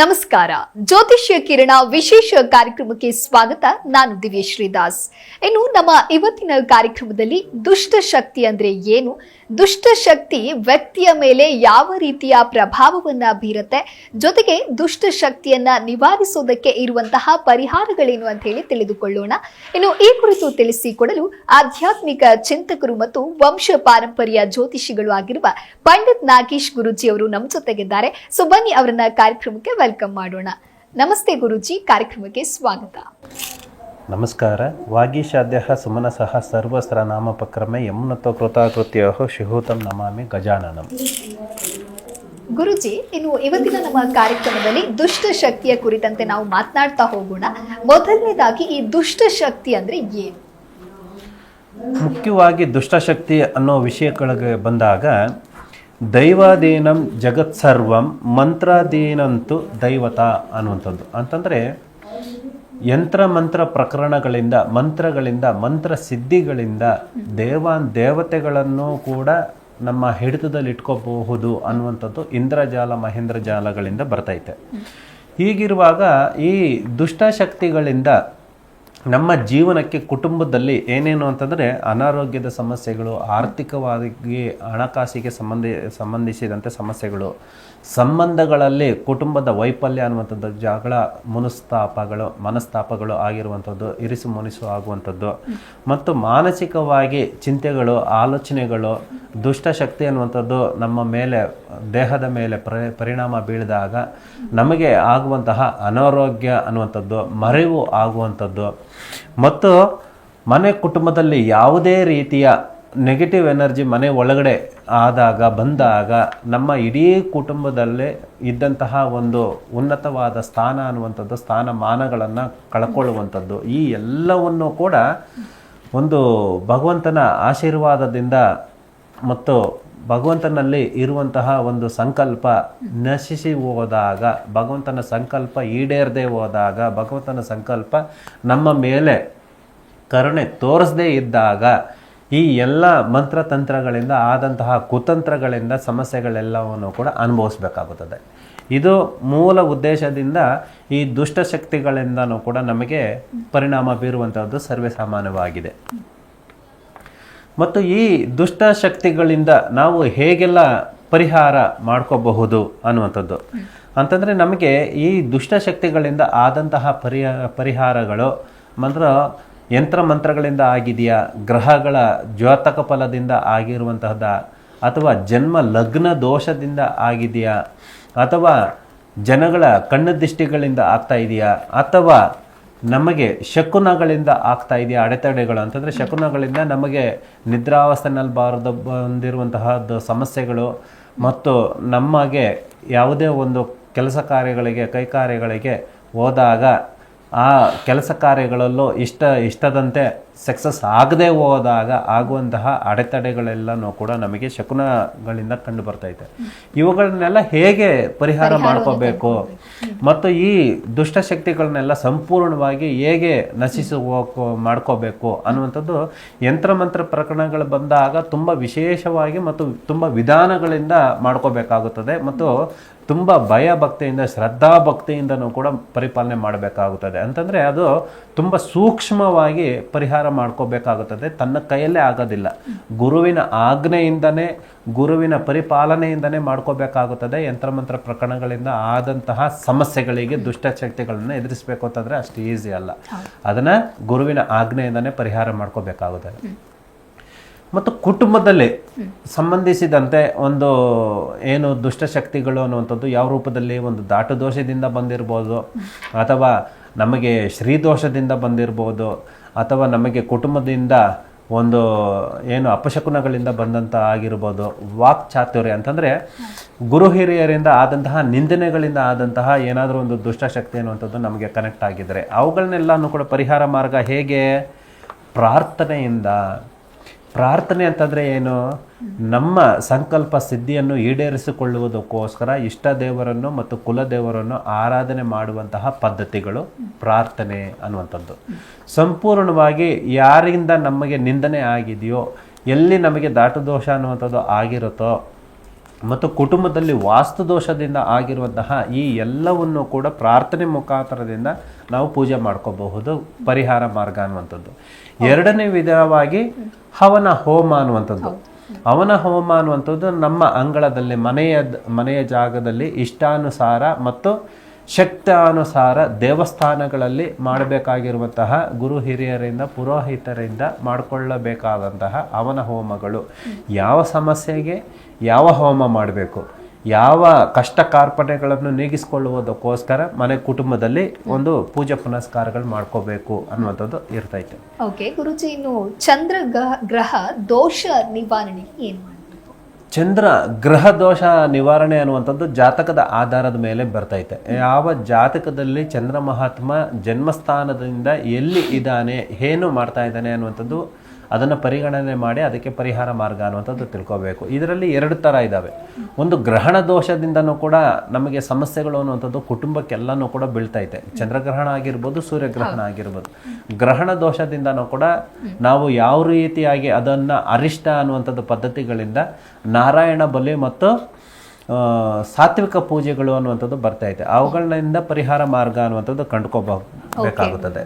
ನಮಸ್ಕಾರ. ಜ್ಯೋತಿಷ್ಯ ಕಿರಣ ವಿಶೇಷ ಕಾರ್ಯಕ್ರಮಕ್ಕೆ ಸ್ವಾಗತ. ನಾನು ದಿವ್ಯ ಶ್ರೀದಾಸ್. ಇನ್ನು ನಮ್ಮ ಇವತ್ತಿನ ಕಾರ್ಯಕ್ರಮದಲ್ಲಿ ದುಷ್ಟ ಶಕ್ತಿ ಅಂದ್ರೆ ಏನು? ದುಷ್ಟ ಶಕ್ತಿ ವ್ಯಕ್ತಿಯ ಮೇಲೆ ಯಾವ ರೀತಿಯ ಪ್ರಭಾವವನ್ನ ಬೀರುತ್ತೆ? ಜೊತೆಗೆ ದುಷ್ಟ ಶಕ್ತಿಯನ್ನ ನಿವಾರಿಸೋದಕ್ಕೆ ಇರುವಂತಹ ಪರಿಹಾರಗಳೇನು ಅಂತ ಹೇಳಿ ತಿಳಿದುಕೊಳ್ಳೋಣ. ಇನ್ನು ಈ ಕುರಿತು ತಿಳಿಸಿಕೊಡಲು ಆಧ್ಯಾತ್ಮಿಕ ಚಿಂತಕರು ಮತ್ತು ವಂಶ ಪಾರಂಪರ್ಯ ಜ್ಯೋತಿಷಿಗಳು ಆಗಿರುವ ಪಂಡಿತ್ ನಾಗೇಶ್ ಗುರುಜಿ ಅವರು ನಮ್ಮ ಜೊತೆಗಿದ್ದಾರೆ. ಸೊ ಬನ್ನಿ ಅವರನ್ನ ಕಾರ್ಯಕ್ರಮಕ್ಕೆ ವೆಲ್ಕಮ್ ಮಾಡೋಣ. ನಮಸ್ತೆ ಗುರುಜಿ ಕಾರ್ಯಕ್ರಮಕ್ಕೆ ಸ್ವಾಗತ. ನಮಸ್ಕಾರ. ವಾಗೀಶಾದ್ಯ ಸುಮನಸಃ ಸರ್ವಸ್ರ ನಾಮಪಕ್ರಮೆ ಯಮುನತ್ವ ಕೃತಾಕೃತ್ಯೋ ಶಿಹೂತಂ ನಮಾಮಿ ಗಜಾನನಂ. ಗುರುಜಿ ಇನ್ನು ಇವತ್ತಿನ ನಮ್ಮ ಕಾರ್ಯಕ್ರಮದಲ್ಲಿ ದುಷ್ಟ ಶಕ್ತಿಯ ಕುರಿತಂತೆ ನಾವು ಮಾತನಾಡ್ತಾ ಹೋಗೋಣ. ಮೊದಲನೇದಾಗಿ ಈ ದುಷ್ಟ ಶಕ್ತಿ ಅಂದ್ರೆ ಏನು? ಮುಖ್ಯವಾಗಿ ದುಷ್ಟಶಕ್ತಿ ಅನ್ನೋ ವಿಷಯಗಳಿಗೆ ಬಂದಾಗ ದೈವಾಧೀನಂ ಜಗತ್ ಸರ್ವಂ ಮಂತ್ರಾಧೀನಂತು ದೈವತ ಅನ್ನುವಂಥದ್ದು. ಅಂತಂದರೆ ಯಂತ್ರ ಮಂತ್ರ ಪ್ರಕರಣಗಳಿಂದ, ಮಂತ್ರಗಳಿಂದ, ಮಂತ್ರ ಸಿದ್ಧಿಗಳಿಂದ ದೇವಾನ್ ದೇವತೆಗಳನ್ನು ಕೂಡ ನಮ್ಮ ಹಿಡಿತದಲ್ಲಿ ಇಟ್ಕೋಬಹುದು ಅನ್ನುವಂಥದ್ದು ಇಂದ್ರಜಾಲ ಮಹೇಂದ್ರ ಜಾಲಗಳಿಂದ ಬರ್ತೈತೆ ಹೀಗಿರುವಾಗ ಈ ದುಷ್ಟಶಕ್ತಿಗಳಿಂದ ನಮ್ಮ ಜೀವನಕ್ಕೆ ಕುಟುಂಬದಲ್ಲಿ ಏನೇನು ಅಂತಂದರೆ ಅನಾರೋಗ್ಯದ ಸಮಸ್ಯೆಗಳು ಆರ್ಥಿಕವಾಗಿ ಹಣಕಾಸಿಗೆ ಸಂಬಂಧಿ ಸಂಬಂಧಿಸಿದಂತೆ ಸಮಸ್ಯೆಗಳು ಸಂಬಂಧಗಳಲ್ಲಿ ಕುಟುಂಬದ ವೈಫಲ್ಯ ಅನ್ನುವಂಥದ್ದು, ಜಗಳ, ಮನಸ್ತಾಪಗಳು ಮನಸ್ತಾಪಗಳು ಆಗಿರುವಂಥದ್ದು, ಇರಿಸು ಮುನಿಸು ಆಗುವಂಥದ್ದು. ಮತ್ತು ಮಾನಸಿಕವಾಗಿ ಚಿಂತೆಗಳು, ಆಲೋಚನೆಗಳು ದುಷ್ಟಶಕ್ತಿ ಅನ್ನುವಂಥದ್ದು ನಮ್ಮ ಮೇಲೆ, ದೇಹದ ಮೇಲೆ ಪರಿ, ಪರಿಣಾಮ ಬೀಳಿದಾಗ ನಮಗೆ ಆಗುವಂತಹ ಅನಾರೋಗ್ಯ ಅನ್ನುವಂಥದ್ದು, ಮರೆವು ಆಗುವಂಥದ್ದು. ಮತ್ತು ಮನೆ ಕುಟುಂಬದಲ್ಲಿ ಯಾವುದೇ ರೀತಿಯ ನೆಗೆಟಿವ್ ಎನರ್ಜಿ ಮನೆ ಒಳಗಡೆ ಆದಾಗ, ಬಂದಾಗ ನಮ್ಮ ಇಡೀ ಕುಟುಂಬದಲ್ಲೇ ಇದ್ದಂತಹ ಒಂದು ಉನ್ನತವಾದ ಸ್ಥಾನ ಅನ್ನುವಂಥದ್ದು, ಸ್ಥಾನಮಾನಗಳನ್ನು ಕಳ್ಕೊಳ್ಳುವಂಥದ್ದು. ಈ ಎಲ್ಲವನ್ನು ಕೂಡ ಒಂದು ಭಗವಂತನ ಆಶೀರ್ವಾದದಿಂದ ಮತ್ತು ಭಗವಂತನಲ್ಲಿ ಇರುವಂತಹ ಒಂದು ಸಂಕಲ್ಪ ನಶಿಸಿ ಹೋದಾಗ, ಭಗವಂತನ ಸಂಕಲ್ಪ ಈಡೇರದೆ ಹೋದಾಗ, ಭಗವಂತನ ಸಂಕಲ್ಪ ನಮ್ಮ ಮೇಲೆ ಕರುಣೆ ತೋರಿಸದೇ ಇದ್ದಾಗ ಈ ಎಲ್ಲ ಮಂತ್ರತಂತ್ರಗಳಿಂದ ಆದಂತಹ ಕುತಂತ್ರಗಳಿಂದ ಸಮಸ್ಯೆಗಳೆಲ್ಲವನ್ನು ಕೂಡ ಅನುಭವಿಸಬೇಕಾಗುತ್ತದೆ. ಇದು ಮೂಲ ಉದ್ದೇಶದಿಂದ ಈ ದುಷ್ಟಶಕ್ತಿಗಳಿಂದನೂ ಕೂಡ ನಮಗೆ ಪರಿಣಾಮ ಬೀರುವಂಥದ್ದು ಸರ್ವೇ ಸಾಮಾನ್ಯವಾಗಿದೆ. ಮತ್ತು ಈ ದುಷ್ಟಶಕ್ತಿಗಳಿಂದ ನಾವು ಹೇಗೆಲ್ಲ ಪರಿಹಾರ ಮಾಡ್ಕೋಬಹುದು ಅನ್ನುವಂಥದ್ದು. ಅಂತಂದರೆ ನಮಗೆ ಈ ದುಷ್ಟಶಕ್ತಿಗಳಿಂದ ಆದಂತಹ ಪರಿಹ, ಪರಿಹಾರಗಳು, ಮಂತ್ರ ಯಂತ್ರ ಮಂತ್ರಗಳಿಂದ ಆಗಿದೆಯಾ? ಗ್ರಹಗಳ ಜ್ಯೋತಕ ಫಲದಿಂದ ಆಗಿರುವಂತಹದ ಅಥವಾ ಜನ್ಮ ಲಗ್ನ ದೋಷದಿಂದ ಆಗಿದೆಯಾ? ಅಥವಾ ಜನಗಳ ಕಣ್ಣು ದೃಷ್ಟಿಗಳಿಂದ ಆಗ್ತಾ ಇದೆಯಾ? ಅಥವಾ ನಮಗೆ ಶಕುನಗಳಿಂದ ಆಗ್ತಾ ಇದೆಯಾ? ಅಡೆತಡೆಗಳು ಅಂತಂದರೆ ಶಕುನಗಳಿಂದ ನಮಗೆ ನಿದ್ರಾವಸ್ಥೆನಲ್ಲಿ ಬಾರದ ಬಂದಿರುವಂತಹದ್ದು ಸಮಸ್ಯೆಗಳು ಮತ್ತು ನಮಗೆ ಯಾವುದೇ ಒಂದು ಕೆಲಸ ಕಾರ್ಯಗಳಿಗೆ ಕೈ ಕಾರ್ಯಗಳಿಗೆ ಹೋದಾಗ ಆ ಕೆಲಸ ಕಾರ್ಯಗಳಲ್ಲೂ ಇಷ್ಟ ಇಷ್ಟದಂತೆ ಸಕ್ಸಸ್ ಆಗದೆ ಹೋದಾಗ ಆಗುವಂತಹ ಅಡೆತಡೆಗಳೆಲ್ಲನೂ ಕೂಡ ನಮಗೆ ಶಕುನಗಳಿಂದ ಕಂಡು ಬರ್ತೈತೆ ಇವುಗಳನ್ನೆಲ್ಲ ಹೇಗೆ ಪರಿಹಾರ ಮಾಡ್ಕೋಬೇಕು? ಮತ್ತು ಈ ದುಷ್ಟಶಕ್ತಿಗಳನ್ನೆಲ್ಲ ಸಂಪೂರ್ಣವಾಗಿ ಹೇಗೆ ನಶಿಸಿ ಹೋಗೋ ಮಾಡ್ಕೋಬೇಕು ಅನ್ನುವಂಥದ್ದು ಯಂತ್ರಮಂತ್ರ ಪ್ರಕರಣಗಳು ಬಂದಾಗ ತುಂಬ ವಿಶೇಷವಾಗಿ ಮತ್ತು ತುಂಬ ವಿಧಾನಗಳಿಂದ ಮಾಡ್ಕೋಬೇಕಾಗುತ್ತದೆ ಮತ್ತು ತುಂಬ ಭಯ ಭಕ್ತಿಯಿಂದ ಶ್ರದ್ಧಾ ಭಕ್ತಿಯಿಂದನೂ ಕೂಡ ಪರಿಪಾಲನೆ ಮಾಡಬೇಕಾಗುತ್ತದೆ. ಅಂತಂದರೆ ಅದು ತುಂಬ ಸೂಕ್ಷ್ಮವಾಗಿ ಪರಿಹಾರ ಮಾಡ್ಕೋಬೇಕಾಗುತ್ತದೆ. ತನ್ನ ಕೈಯಲ್ಲೇ ಆಗೋದಿಲ್ಲ. ಗುರುವಿನ ಆಜ್ಞೆಯಿಂದನೇ ಗುರುವಿನ ಪರಿಪಾಲನೆಯಿಂದನೇ ಮಾಡ್ಕೋಬೇಕಾಗುತ್ತದೆ. ಯಂತ್ರಮಂತ್ರ ಪ್ರಕರಣಗಳಿಂದ ಆದಂತಹ ಸಮಸ್ಯೆಗಳಿಗೆ ದುಷ್ಟಶಕ್ತಿಗಳನ್ನು ಎದುರಿಸಬೇಕು ಅಂತಂದರೆ ಅಷ್ಟು ಈಸಿ ಅಲ್ಲ. ಅದನ್ನು ಗುರುವಿನ ಆಜ್ಞೆಯಿಂದನೇ ಪರಿಹಾರ ಮಾಡ್ಕೋಬೇಕಾಗುತ್ತದೆ. ಮತ್ತು ಕುಟುಂಬದಲ್ಲಿ ಸಂಬಂಧಿಸಿದಂತೆ ಒಂದು ಏನು ದುಷ್ಟಶಕ್ತಿಗಳು ಅನ್ನುವಂಥದ್ದು ಯಾವ ರೂಪದಲ್ಲಿ ಒಂದು ದಾಟು ದೋಷದಿಂದ ಬಂದಿರ್ಬೋದು ಅಥವಾ ನಮಗೆ ಶ್ರೀದೋಷದಿಂದ ಬಂದಿರ್ಬೋದು ಅಥವಾ ನಮಗೆ ಕುಟುಂಬದಿಂದ ಒಂದು ಏನು ಅಪಶಕುನಗಳಿಂದ ಬಂದಂಥ ಆಗಿರ್ಬೋದು ವಾಕ್ ಚಾತುರ್ಯ ಅಂತಂದರೆ ಗುರು ಹಿರಿಯರಿಂದ ಆದಂತಹ ನಿಂದನೆಗಳಿಂದ ಆದಂತಹ ಏನಾದರೂ ಒಂದು ದುಷ್ಟಶಕ್ತಿ ಅನ್ನುವಂಥದ್ದು ನಮಗೆ ಕನೆಕ್ಟ್ ಆಗಿದ್ದರೆ ಅವುಗಳನ್ನೆಲ್ಲನೂ ಕೂಡ ಪರಿಹಾರ ಮಾರ್ಗ ಹೇಗೆ? ಪ್ರಾರ್ಥನೆಯಿಂದ. ಪ್ರಾರ್ಥನೆ ಅಂತಂದರೆ ಏನು? ನಮ್ಮ ಸಂಕಲ್ಪ ಸಿದ್ಧಿಯನ್ನು ಈಡೇರಿಸಿಕೊಳ್ಳುವುದಕ್ಕೋಸ್ಕರ ಇಷ್ಟ ದೇವರನ್ನು ಮತ್ತು ಕುಲದೇವರನ್ನು ಆರಾಧನೆ ಮಾಡುವಂತಹ ಪದ್ಧತಿಗಳು ಪ್ರಾರ್ಥನೆ ಅನ್ನುವಂಥದ್ದು. ಸಂಪೂರ್ಣವಾಗಿ ಯಾರಿಂದ ನಮಗೆ ನಿಂದನೆ ಆಗಿದೆಯೋ, ಎಲ್ಲಿ ನಮಗೆ ದಾಟದೋಷ ಅನ್ನುವಂಥದ್ದು ಆಗಿರುತ್ತೋ ಮತ್ತು ಕುಟುಂಬದಲ್ಲಿ ವಾಸ್ತು ದೋಷದಿಂದ ಆಗಿರುವಂತಹ ಈ ಎಲ್ಲವನ್ನು ಕೂಡ ಪ್ರಾರ್ಥನೆ ಮುಖಾಂತರದಿಂದ ನಾವು ಪೂಜೆ ಮಾಡ್ಕೋಬಹುದು ಪರಿಹಾರ ಮಾರ್ಗ ಅನ್ನುವಂಥದ್ದು. ಎರಡನೇ ವಿಧವಾಗಿ ಹವನ ಹೋಮ ಅನ್ನುವಂಥದ್ದು. ಅವನ ಹೋಮ ಅನ್ನುವಂಥದ್ದು ನಮ್ಮ ಅಂಗಳದಲ್ಲಿ ಮನೆಯ ಮನೆಯ ಜಾಗದಲ್ಲಿ ಇಷ್ಟಾನುಸಾರ ಮತ್ತು ಶಕ್ತಾನುಸಾರ ದೇವಸ್ಥಾನಗಳಲ್ಲಿ ಮಾಡಬೇಕಾಗಿರುವಂತಹ ಗುರು ಹಿರಿಯರಿಂದ ಪುರೋಹಿತರಿಂದ ಮಾಡಿಕೊಳ್ಳಬೇಕಾದಂತಹ ಅವನ ಹೋಮಗಳು. ಯಾವ ಸಮಸ್ಯೆಗೆ? ಯಾವ ಹೋಮ ಮಾಡಬೇಕು? ಯಾವ ಕಷ್ಟ ಕಾರ್ಪಣ್ಯಗಳನ್ನು ನೀಗಿಸಿಕೊಳ್ಳುವುದಕ್ಕೋಸ್ಕರ ಮನೆ ಕುಟುಂಬದಲ್ಲಿ ಒಂದು ಪೂಜೆ ಪುನಸ್ಕಾರಗಳು ಮಾಡ್ಕೋಬೇಕು ಅನ್ನುವಂಥದ್ದು ಇರ್ತೈತೆ. ಓಕೆ ಗುರುಜಿ ಇನ್ನು ಚಂದ್ರ ಗ್ರಹ- ಗ್ರಹ ದೋಷ ನಿವಾರಣೆ ಏನು ಮಾಡಬೇಕು? ಚಂದ್ರ ಗ್ರಹ ದೋಷ ನಿವಾರಣೆ ಅನ್ನುವಂಥದ್ದು ಜಾತಕದ ಆಧಾರದ ಮೇಲೆ ಬರ್ತೈತೆ. ಯಾವ ಜಾತಕದಲ್ಲಿ ಚಂದ್ರ ಮಹಾತ್ಮ ಜನ್ಮಸ್ಥಾನದಿಂದ ಎಲ್ಲಿ ಇದ್ದಾನೆ ಏನು ಮಾಡ್ತಾ ಇದ್ದಾನೆ ಅನ್ನುವಂಥದ್ದು ಅದನ್ನು ಪರಿಗಣನೆ ಮಾಡಿ ಅದಕ್ಕೆ ಪರಿಹಾರ ಮಾರ್ಗ ಅನ್ನುವಂಥದ್ದು ತಿಳ್ಕೋಬೇಕು. ಇದರಲ್ಲಿ ಎರಡು ಥರ ಇದ್ದಾವೆ ಒಂದು ಗ್ರಹಣ ದೋಷದಿಂದನೂ ಕೂಡ ನಮಗೆ ಸಮಸ್ಯೆಗಳು ಅನ್ನುವಂಥದ್ದು ಕುಟುಂಬಕ್ಕೆಲ್ಲನೂ ಕೂಡ ಬೀಳ್ತೈತೆ. ಚಂದ್ರಗ್ರಹಣ ಆಗಿರ್ಬೋದು ಸೂರ್ಯಗ್ರಹಣ ಆಗಿರ್ಬೋದು. ಗ್ರಹಣ ದೋಷದಿಂದನೂ ಕೂಡ ನಾವು ಯಾವ ರೀತಿಯಾಗಿ ಅದನ್ನು ಅರಿಷ್ಟ ಅನ್ನುವಂಥದ್ದು ಪದ್ಧತಿಗಳಿಂದ ನಾರಾಯಣ ಬಲಿ ಮತ್ತು ಸಾತ್ವಿಕ ಪೂಜೆಗಳು ಅನ್ನುವಂಥದ್ದು ಬರ್ತಾ ಇದೆ. ಅವುಗಳಿಂದ ಪರಿಹಾರ ಮಾರ್ಗ ಅನ್ನುವಂಥದ್ದು ಕಂಡುಕೋಬೇಕಾಗುತ್ತದೆ.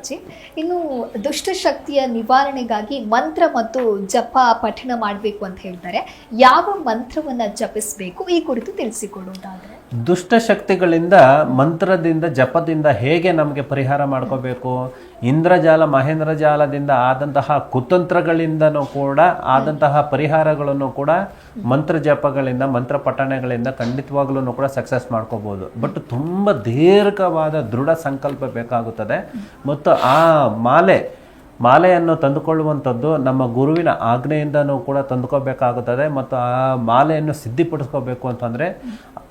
ಇನ್ನು ದುಷ್ಟಶಕ್ತಿಯ ನಿವಾರಣೆಗಾಗಿ ಮಂತ್ರ ಮತ್ತು ಜಪ ಪಠಣ ಮಾಡಬೇಕು ಅಂತ ಹೇಳ್ತಾರೆ. ಯಾವ ಮಂತ್ರವನ್ನ ಜಪಿಸಬೇಕು? ಈ ಕುರಿತು ತಿಳಿಸಿಕೊಡುವುದಾದ್ರೆ. ದುಷ್ಟಶಕ್ತಿಗಳಿಂದ ಮಂತ್ರದಿಂದ, ಜಪದಿಂದ ಹೇಗೆ ನಮಗೆ ಪರಿಹಾರ ಮಾಡ್ಕೋಬೇಕು? ಇಂದ್ರಜಾಲ ಮಹೇಂದ್ರ ಜಾಲದಿಂದ ಆದಂತಹ ಕುತಂತ್ರಗಳಿಂದನೂ ಕೂಡ, ಆದಂತಹ ಪರಿಹಾರಗಳನ್ನು ಕೂಡ ಮಂತ್ರ ಜಪಗಳಿಂದ, ಮಂತ್ರ ಪಠಣಗಳಿಂದ ಖಂಡಿತವಾಗ್ಲೂ ಕೂಡ ಸಕ್ಸಸ್ ಮಾಡ್ಕೋಬೋದು. ಬಟ್ ತುಂಬ ದೀರ್ಘವಾದ ದೃಢ ಸಂಕಲ್ಪ ಬೇಕಾಗುತ್ತದೆ. ಮತ್ತು ಆ ಮಾಲೆ, ಮಾಲೆಯನ್ನು ತಂದುಕೊಳ್ಳುವಂಥದ್ದು ನಮ್ಮ ಗುರುವಿನ ಆಜ್ಞೆಯಿಂದನೂ ಕೂಡ ತಂದುಕೋಬೇಕಾಗುತ್ತದೆ ಮತ್ತು ಆ ಮಾಲೆಯನ್ನು ಸಿದ್ಧಿಪಡಿಸ್ಕೋಬೇಕು ಅಂತಂದರೆ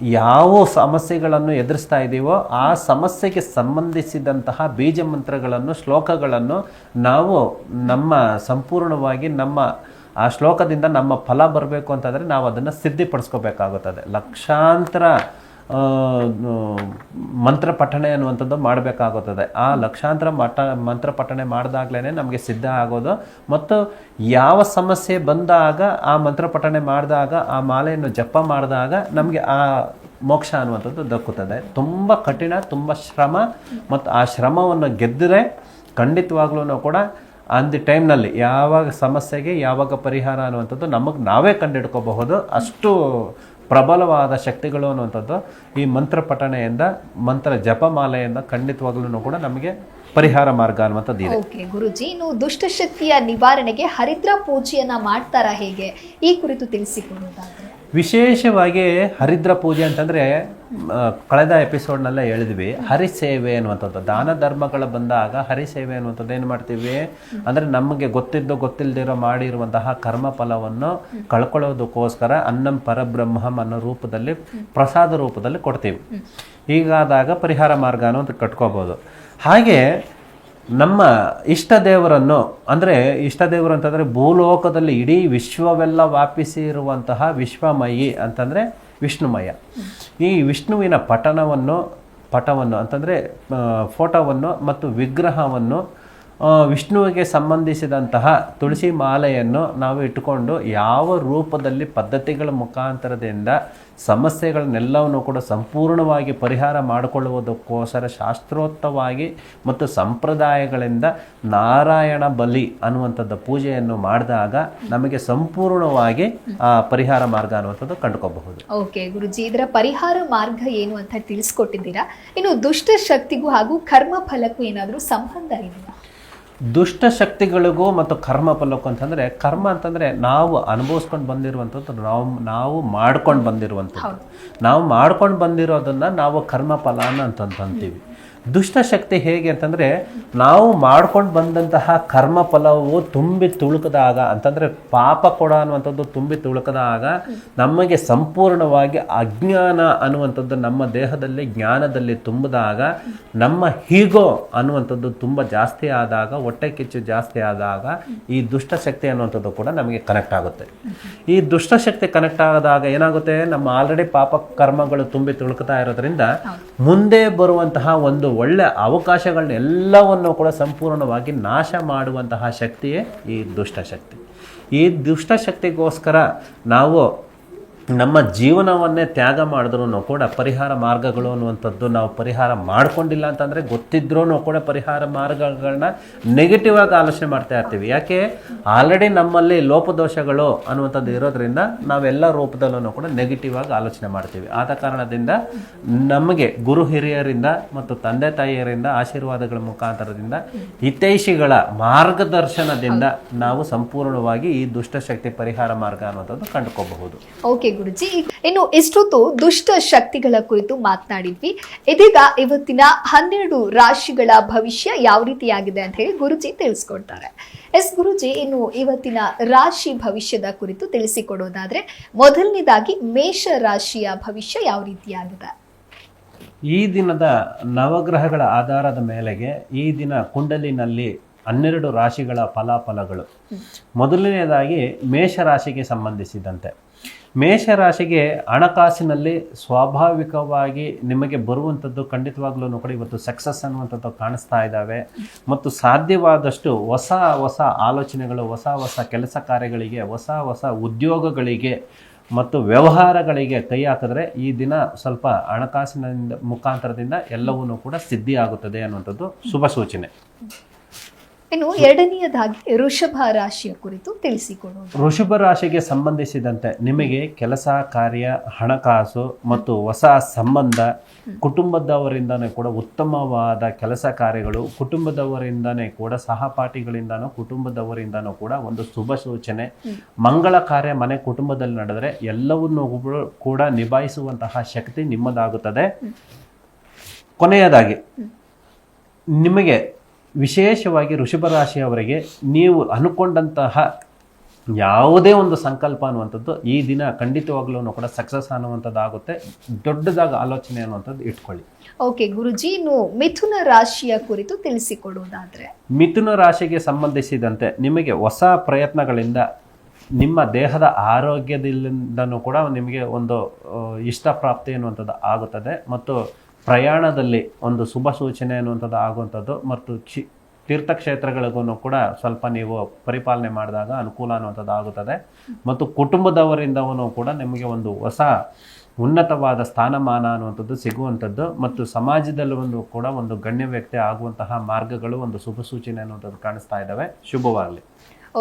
ಯಾವ ಸಮಸ್ಯೆಗಳನ್ನು ಎದುರಿಸ್ತಾ ಇದ್ದೀವೋ ಆ ಸಮಸ್ಯೆಗೆ ಸಂಬಂಧಿಸಿದಂತಹ ಬೀಜ ಮಂತ್ರಗಳನ್ನು ಶ್ಲೋಕಗಳನ್ನು ನಾವು ನಮ್ಮ ಸಂಪೂರ್ಣವಾಗಿ ನಮ್ಮ, ಆ ಶ್ಲೋಕದಿಂದ ನಮ್ಮ ಫಲ ಬರಬೇಕು ಅಂತಂದರೆ ನಾವು ಅದನ್ನು ಸಿದ್ಧಿಪಡಿಸ್ಕೋಬೇಕಾಗುತ್ತದೆ. ಲಕ್ಷಾಂತರ ಮಂತ್ರ ಪಠಣೆ ಅನ್ನುವಂಥದ್ದು ಮಾಡಬೇಕಾಗುತ್ತದೆ. ಆ ಲಕ್ಷಾಂತರ ಮಠ, ಮಂತ್ರ ಪಠಣೆ ಮಾಡಿದಾಗ್ಲೇ ನಮಗೆ ಸಿದ್ಧ ಆಗೋದು. ಮತ್ತು ಯಾವ ಸಮಸ್ಯೆ ಬಂದಾಗ, ಆ ಮಂತ್ರ ಪಠಣೆ ಮಾಡಿದಾಗ, ಆ ಮಾಲೆಯನ್ನು ಜಪ ಮಾಡಿದಾಗ ನಮಗೆ ಆ ಮೋಕ್ಷ ಅನ್ನುವಂಥದ್ದು ದಕ್ಕುತ್ತದೆ. ತುಂಬ ಕಠಿಣ, ತುಂಬ ಶ್ರಮ. ಮತ್ತು ಆ ಶ್ರಮವನ್ನು ಗೆದ್ದರೆ ಖಂಡಿತವಾಗ್ಲೂ ಕೂಡ ಆನ್ ದಿ ಟೈಮ್ನಲ್ಲಿ ಯಾವಾಗ ಸಮಸ್ಯೆಗೆ ಯಾವಾಗ ಪರಿಹಾರ ಅನ್ನುವಂಥದ್ದು ನಮಗೆ ನಾವೇ ಕಂಡುಹಿಡ್ಕೋಬಹುದು ಅಷ್ಟು ಪ್ರಬಲವಾದ ಶಕ್ತಿಗಳು ಅನ್ನುವಂಥದ್ದು ಈ ಮಂತ್ರ ಪಠಣೆಯಿಂದ, ಮಂತ್ರ ಜಪಮಾಲೆಯಿಂದ ಖಂಡಿತವಾಗ್ಲೂ ಕೂಡ ನಮಗೆ ಪರಿಹಾರ ಮಾರ್ಗ ಅನ್ನುವಂಥದ್ದು ಇದೆ. ಓಕೆ, ಗುರುಜಿ, ಇನ್ನು ದುಷ್ಟಶಕ್ತಿಯ ನಿವಾರಣೆಗೆ ಹರಿದ್ರ ಪೂಜೆಯನ್ನ ಮಾಡ್ತಾರಾ ಹೇಗೆ? ಈ ಕುರಿತು ತಿಳಿಸಿಕೊಡುವುದಾದ್ರೆ. ವಿಶೇಷವಾಗಿ ಹರಿದ್ರ ಪೂಜೆ ಅಂತಂದರೆ ಕಳೆದ ಎಪಿಸೋಡ್ನಲ್ಲೇ ಹೇಳಿದ್ವಿ ಹರಿಸೇವೆ ಅನ್ನುವಂಥದ್ದು. ದಾನ ಧರ್ಮಗಳು ಬಂದಾಗ ಹರಿಸೇವೆ ಅನ್ನುವಂಥದ್ದು ಏನು ಮಾಡ್ತೀವಿ? ಅಂದರೆ ನಮಗೆ ಗೊತ್ತಿದ್ದು ಗೊತ್ತಿಲ್ಲದಿರೋ ಮಾಡಿರುವಂತಹ ಕರ್ಮ ಫಲವನ್ನು ಕಳ್ಕೊಳ್ಳೋದಕ್ಕೋಸ್ಕರ ಅನ್ನಂ ಪರಬ್ರಹ್ಮಂ ಅನ್ನೋ ರೂಪದಲ್ಲಿ, ಪ್ರಸಾದ ರೂಪದಲ್ಲಿ ಕೊಡ್ತೀವಿ. ಹೀಗಾದಾಗ ಪರಿಹಾರ ಮಾರ್ಗ ಅನ್ನೋದು ಕಟ್ಕೋಬೋದು. ಹಾಗೆ ನಮ್ಮ ಇಷ್ಟ ದೇವರನ್ನು, ಅಂದರೆ ಇಷ್ಟ ದೇವರು ಅಂತಂದರೆ ಭೂಲೋಕದಲ್ಲಿ ಇಡೀ ವಿಶ್ವವೆಲ್ಲ ವ್ಯಾಪಿಸಿರುವಂತಹ ವಿಶ್ವಮಯಿ ಅಂತಂದರೆ ವಿಷ್ಣುಮಯ. ಈ ವಿಷ್ಣುವಿನ ಪಠಣವನ್ನು ಪಟವನ್ನು ಅಂತಂದರೆ ಫೋಟೋವನ್ನು ಮತ್ತು ವಿಗ್ರಹವನ್ನು ವಿಷ್ಣುವಿಗೆ ಸಂಬಂಧಿಸಿದಂತಹ ತುಳಸಿ ಮಾಲೆಯನ್ನು ನಾವು ಇಟ್ಟುಕೊಂಡು ಯಾವ ರೂಪದಲ್ಲಿ ಪದ್ಧತಿಗಳ ಮುಖಾಂತರದಿಂದ ಸಮಸ್ಯೆಗಳನ್ನೆಲ್ಲವನ್ನು ಕೂಡ ಸಂಪೂರ್ಣವಾಗಿ ಪರಿಹಾರ ಮಾಡಿಕೊಳ್ಳುವುದಕ್ಕೋಸ್ಕರ ಶಾಸ್ತ್ರೋತ್ತವಾಗಿ ಮತ್ತು ಸಂಪ್ರದಾಯಗಳಿಂದ ನಾರಾಯಣ ಬಲಿ ಅನ್ನುವಂಥದ್ದು ಪೂಜೆಯನ್ನು ಮಾಡಿದಾಗ ನಮಗೆ ಸಂಪೂರ್ಣವಾಗಿ ಆ ಪರಿಹಾರ ಮಾರ್ಗ ಅನ್ನುವಂಥದ್ದು ಕಂಡುಕೋಬಹುದು ಓಕೆ ಗುರುಜಿ, ಇದರ ಪರಿಹಾರ ಮಾರ್ಗ ಏನು ಅಂತ ತಿಳಿಸ್ಕೊಟ್ಟಿದ್ದೀರಾ? ಇನ್ನು ದುಷ್ಟ ಶಕ್ತಿಗೂ ಹಾಗೂ ಕರ್ಮ ಫಲಕ್ಕೂ ಏನಾದರೂ ಸಂಬಂಧ ಇದೆಯಾ ದುಷ್ಟ ಶಕ್ತಿಗಳಿಗೂ ಮತ್ತು ಕರ್ಮ ಫಲಕ್ಕೂ ಅಂತಂದರೆ ಕರ್ಮ ಅಂತಂದರೆ ನಾವು ಅನುಭವಿಸ್ಕೊಂಡು ಬಂದಿರುವಂಥದ್ದು ನಾವು ನಾವು ಮಾಡ್ಕೊಂಡು ಬಂದಿರುವಂಥದ್ದು. ನಾವು ಮಾಡ್ಕೊಂಡು ಬಂದಿರೋದನ್ನು ನಾವು ಕರ್ಮ ಫಲ ಅಂತ ಅಂತೀವಿ ದುಷ್ಟಶಕ್ತಿ ಹೇಗೆ ಅಂತಂದರೆ ನಾವು ಮಾಡ್ಕೊಂಡು ಬಂದಂತಹ ಕರ್ಮ ಫಲವು ತುಂಬಿ ತುಳುಕದಾಗ ಅಂತಂದರೆ ಪಾಪ ಕೊಡ ಅನ್ನುವಂಥದ್ದು ತುಂಬಿ ತುಳುಕದಾಗ ನಮಗೆ ಸಂಪೂರ್ಣವಾಗಿ ಅಜ್ಞಾನ ಅನ್ನುವಂಥದ್ದು ನಮ್ಮ ದೇಹದಲ್ಲಿ ಜ್ಞಾನದಲ್ಲಿ ತುಂಬಿದಾಗ ನಮ್ಮ ಹೀಗೋ ಅನ್ನುವಂಥದ್ದು ತುಂಬ ಜಾಸ್ತಿ ಆದಾಗ ಹೊಟ್ಟೆ ಕಿಚ್ಚು ಜಾಸ್ತಿ ಆದಾಗ ಈ ದುಷ್ಟಶಕ್ತಿ ಅನ್ನುವಂಥದ್ದು ಕೂಡ ನಮಗೆ ಕನೆಕ್ಟ್ ಆಗುತ್ತೆ. ಈ ದುಷ್ಟಶಕ್ತಿ ಕನೆಕ್ಟ್ ಆದಾಗ ಏನಾಗುತ್ತೆ? ನಮ್ಮ ಆಲ್ರೆಡಿ ಪಾಪ ಕರ್ಮಗಳು ತುಂಬಿ ತುಳುಕ್ತಾ ಇರೋದ್ರಿಂದ ಮುಂದೆ ಬರುವಂತಹ ಒಂದು ಒಳ್ಳೆ ಅವಕಾಶಗಳನ್ನ ಎಲ್ಲವನ್ನು ಕೂಡ ಸಂಪೂರ್ಣವಾಗಿ ನಾಶ ಮಾಡುವಂತಹ ಶಕ್ತಿಯೇ ಈ ದುಷ್ಟಶಕ್ತಿ ಈ ದುಷ್ಟಶಕ್ತಿಗೋಸ್ಕರ ನಾವು ನಮ್ಮ ಜೀವನವನ್ನೇ ತ್ಯಾಗ ಮಾಡಿದ್ರೂ ಕೂಡ ಪರಿಹಾರ ಮಾರ್ಗಗಳು ಅನ್ನುವಂಥದ್ದು ನಾವು ಪರಿಹಾರ ಮಾಡಿಕೊಂಡಿಲ್ಲ ಅಂತಂದರೆ ಗೊತ್ತಿದ್ರೂ ಕೂಡ ಪರಿಹಾರ ಮಾರ್ಗಗಳನ್ನ ನೆಗೆಟಿವ್ ಆಗಿ ಆಲೋಚನೆ ಮಾಡ್ತಾ ಇರ್ತೀವಿ. ಯಾಕೆ? ಆಲ್ರೆಡಿ ನಮ್ಮಲ್ಲಿ ಲೋಪದೋಷಗಳು ಅನ್ನುವಂಥದ್ದು ಇರೋದ್ರಿಂದ ನಾವೆಲ್ಲ ರೂಪದಲ್ಲೂ ಕೂಡ ನೆಗೆಟಿವ್ ಆಗಿ ಆಲೋಚನೆ ಮಾಡ್ತೀವಿ. ಆದ ಕಾರಣದಿಂದ ನಮಗೆ ಗುರು ಹಿರಿಯರಿಂದ ಮತ್ತು ತಂದೆ ತಾಯಿಯರಿಂದ ಆಶೀರ್ವಾದಗಳ ಮುಖಾಂತರದಿಂದ ಹಿತೈಷಿಗಳ ಮಾರ್ಗದರ್ಶನದಿಂದ ನಾವು ಸಂಪೂರ್ಣವಾಗಿ ಈ ದುಷ್ಟಶಕ್ತಿ ಪರಿಹಾರ ಮಾರ್ಗ ಅನ್ನುವಂಥದ್ದು ಕಂಡುಕೋಬಹುದು. ಓಕೆ ಗುರುಜಿ. ಇನ್ನು ಇಷ್ಟೊತ್ತು ದುಷ್ಟ ಶಕ್ತಿಗಳ ಕುರಿತು ಮಾತನಾಡಿದ್ವಿ. ಇದೀಗ ಇವತ್ತಿನ ಹನ್ನೆರಡು ರಾಶಿಗಳ ಭವಿಷ್ಯ ಯಾವ ರೀತಿಯಾಗಿದೆ ಅಂತ ಹೇಳಿ ಗುರುಜಿ ತಿಳಿಸ್ಕೊಡ್ತಾರೆ. ಎಸ್ ಗುರುಜಿ ಇನ್ನು ಇವತ್ತಿನ ರಾಶಿ ಭವಿಷ್ಯದ ಕುರಿತು ತಿಳಿಸಿಕೊಡೋದಾದ್ರೆ ಮೊದಲನೇದಾಗಿ ಮೇಷ ರಾಶಿಯ ಭವಿಷ್ಯ ಯಾವ ರೀತಿಯಾಗಿದೆ? ಈ ದಿನದ ನವಗ್ರಹಗಳ ಆಧಾರದ ಮೇಲೆಗೆ ಈ ದಿನ ಕುಂಡಲಿನಲ್ಲಿ ಹನ್ನೆರಡು ರಾಶಿಗಳ ಫಲಾಫಲಗಳು. ಮೊದಲನೆಯದಾಗಿ ಮೇಷರಾಶಿಗೆ ಸಂಬಂಧಿಸಿದಂತೆ. ಮೇಷರಾಶಿಗೆ ಹಣಕಾಸಿನಲ್ಲಿ ಸ್ವಾಭಾವಿಕವಾಗಿ ನಿಮಗೆ ಬರುವಂಥದ್ದು ಖಂಡಿತವಾಗ್ಲೂ ಕೂಡ ಇವತ್ತು ಸಕ್ಸಸ್ ಅನ್ನುವಂಥದ್ದು ಕಾಣಿಸ್ತಾ ಇದ್ದಾವೆ. ಮತ್ತು ಸಾಧ್ಯವಾದಷ್ಟು ಹೊಸ ಹೊಸ ಆಲೋಚನೆಗಳು, ಹೊಸ ಹೊಸ ಕೆಲಸ ಕಾರ್ಯಗಳಿಗೆ, ಹೊಸ ಹೊಸ ಉದ್ಯೋಗಗಳಿಗೆ ಮತ್ತು ವ್ಯವಹಾರಗಳಿಗೆ ಕೈ ಹಾಕಿದ್ರೆ ಈ ದಿನ ಸ್ವಲ್ಪ ಹಣಕಾಸಿನ ಮುಖಾಂತರದಿಂದ ಎಲ್ಲವೂ ಕೂಡ ಸಿದ್ಧಿಯಾಗುತ್ತದೆ ಅನ್ನುವಂಥದ್ದು ಶುಭ ಸೂಚನೆ. ಇನ್ನು ಎರಡನೆಯದಾಗಿ ಋಷಭ ರಾಶಿಯ ಕುರಿತು ತಿಳಿಸಿಕೊಡೋದು ಋಷಭ ರಾಶಿಗೆ ಸಂಬಂಧಿಸಿದಂತೆ ನಿಮಗೆ ಕೆಲಸ, ಕಾರ್ಯ, ಹಣಕಾಸು ಮತ್ತು ಹೊಸ ಸಂಬಂಧ ಕುಟುಂಬದವರಿಂದನೇ ಕೂಡ ಉತ್ತಮವಾದ ಕೆಲಸ ಕಾರ್ಯಗಳು, ಕುಟುಂಬದವರಿಂದನೇ ಕೂಡ ಸಹಪಾಠಿಗಳಿಂದನೂ ಕುಟುಂಬದವರಿಂದನೂ ಕೂಡ ಒಂದು ಶುಭ ಸೂಚನೆ. ಮಂಗಳ ಕಾರ್ಯ ಮನೆ ಕುಟುಂಬದಲ್ಲಿ ನಡೆದರೆ ಎಲ್ಲವನ್ನೂ ಕೂಡ ನಿಭಾಯಿಸುವಂತಹ ಶಕ್ತಿ ನಿಮ್ಮದಾಗುತ್ತದೆ. ಕೊನೆಯದಾಗಿ, ನಿಮಗೆ ವಿಶೇಷವಾಗಿ ಋಷಭ ರಾಶಿಯವರಿಗೆ ನೀವು ಅನ್ಕೊಂಡಂತಹ ಯಾವುದೇ ಒಂದು ಸಂಕಲ್ಪ ಅನ್ನುವಂಥದ್ದು ಈ ದಿನ ಖಂಡಿತವಾಗ್ಲೂ ಕೂಡ ಸಕ್ಸಸ್ ಅನ್ನುವಂಥದ್ದು ಆಗುತ್ತೆ ದೊಡ್ಡದಾಗಿ ಆಲೋಚನೆ ಅನ್ನುವಂಥದ್ದು ಇಟ್ಕೊಳ್ಳಿ. ಓಕೆ ಗುರುಜಿ ಮಿಥುನ ರಾಶಿಯ ಕುರಿತು ತಿಳಿಸಿಕೊಡುವುದಾದರೆ. ಮಿಥುನ ರಾಶಿಗೆ ಸಂಬಂಧಿಸಿದಂತೆ ನಿಮಗೆ ಹೊಸ ಪ್ರಯತ್ನಗಳಿಂದ ನಿಮ್ಮ ದೇಹದ ಆರೋಗ್ಯದಿಂದನೂ ಕೂಡ ನಿಮಗೆ ಒಂದು ಇಷ್ಟ ಪ್ರಾಪ್ತಿ ಅನ್ನುವಂಥದ್ದು ಆಗುತ್ತದೆ. ಮತ್ತು ಪ್ರಯಾಣದಲ್ಲಿ ಒಂದು ಶುಭ ಸೂಚನೆ ಅನ್ನುವಂಥದ್ದು ಆಗುವಂಥದ್ದು ಮತ್ತು ಚಿ ತೀರ್ಥಕ್ಷೇತ್ರಗಳಿಗೂ ಕೂಡ ಸ್ವಲ್ಪ ನೀವು ಪರಿಪಾಲನೆ ಮಾಡಿದಾಗ ಅನುಕೂಲ ಅನ್ನುವಂಥದ್ದು ಆಗುತ್ತದೆ. ಮತ್ತು ಕುಟುಂಬದವರಿಂದವನು ಕೂಡ ನಿಮಗೆ ಒಂದು ಹೊಸ ಉನ್ನತವಾದ ಸ್ಥಾನಮಾನ ಅನ್ನುವಂಥದ್ದು ಸಿಗುವಂಥದ್ದು ಮತ್ತು ಸಮಾಜದಲ್ಲಿ ಒಂದು ಕೂಡ ಒಂದು ಗಣ್ಯ ವ್ಯಕ್ತಿ ಆಗುವಂತಹ ಮಾರ್ಗಗಳು ಒಂದು ಶುಭ ಸೂಚನೆ ಅನ್ನುವಂಥದ್ದು ಕಾಣಿಸ್ತಾ ಇದ್ದಾವೆ. ಶುಭವಾಗಲಿ.